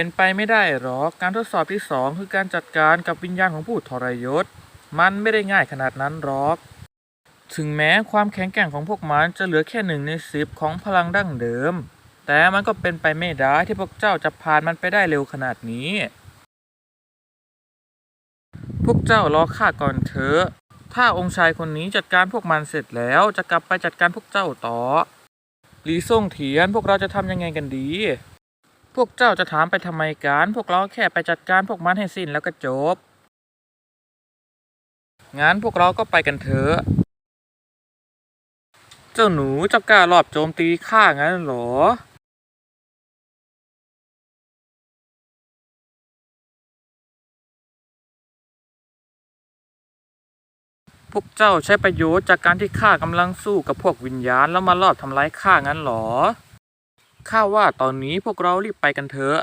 เป็นไปไม่ได้หรอก การทดสอบที่สองคือการจัดการกับวิญญาณของผู้ทรยศ มันไม่ได้ง่ายขนาดนั้นหรอก ถึงแม้ความแข็งแกร่งของพวกมันจะเหลือแค่หนึ่งในสิบของพลังดั้งเดิม แต่มันก็เป็นไปไม่ได้ที่พวกเจ้าจะผ่านมันไปได้เร็วขนาดนี้ พวกเจ้ารอข้าก่อนเถอะ ถ้าองค์ชายคนนี้จัดการพวกมันเสร็จแล้วจะกลับไปจัดการพวกเจ้าต่อหลีส่งเถียนพวกเราจะทำยังไงกันดี พวกเจ้าจะถามไปทำไมกัน พวกเราแค่ไปจัดการพวกมันให้สิ้นแล้วก็จบ งั้นพวกเราก็ไปกันเถอะ เจ้าหนูจะกล้ารอบโจมตีข้างั้นเหรอ พวกเจ้าใช้ประโยชน์จากการที่ข้ากำลังสู้กับพวกวิญญาณแล้วมารอบทำร้ายข้างั้นเหรอ ข้าว่าตอนนี้พวกเรารีบไปกันเถอะ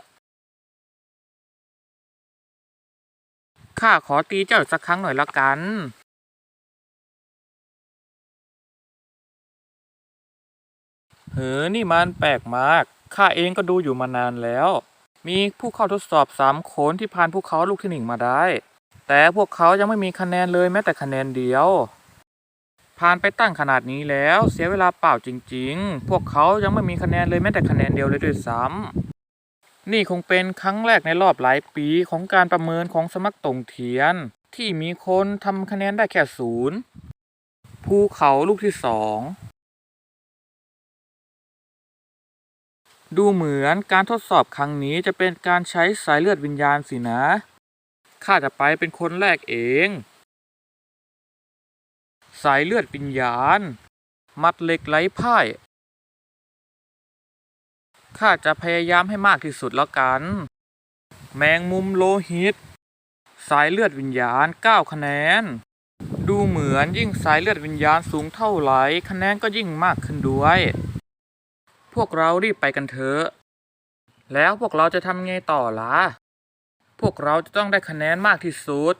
ข้าขอตีเจ้าสักครั้งหน่อยละกัน เฮ้อนี่มันแปลกมาก ข้าเองก็ดูอยู่มานานแล้ว มีผู้เข้าทดสอบสามคนที่ผ่านภูเขาลูกที่หนึ่งมาได้ แต่พวกเขายังไม่มีคะแนนเลยแม้แต่คะแนนเดียว ผ่านไปตั้งขนาดนี้แล้ว เสียเวลาเปล่าจริง ๆ พวกเขายังไม่มีคะแนนเลยแม้แต่คะแนนเดียวเลยด้วยซ้ำนี่คงเป็นครั้งแรกในรอบหลายปีของการประเมินของสมัครตรงเทียน ที่มีคนทำคะแนนได้แค่ศูนย์ภูเขาลูกที่สองดูเหมือนการทดสอบครั้งนี้จะเป็นการใช้สายเลือดวิญญาณสินะ ข้าจะไปเป็นคนแรกเอง สายเลือดวิญญาณ มัดเหล็กไหลพ่าย ข้าจะพยายามให้มากที่สุดแล้วกัน แมงมุมโลหิต สายเลือดวิญญาณ 9 คะแนน ดูเหมือนยิ่งสายเลือดวิญญาณสูงเท่าไหร่ คะแนนก็ยิ่งมากขึ้นด้วย พวกเรารีบไปกันเถอะ แล้วพวกเราจะทำไงต่อล่ะ พวกเราจะต้องได้คะแนนมากที่สุด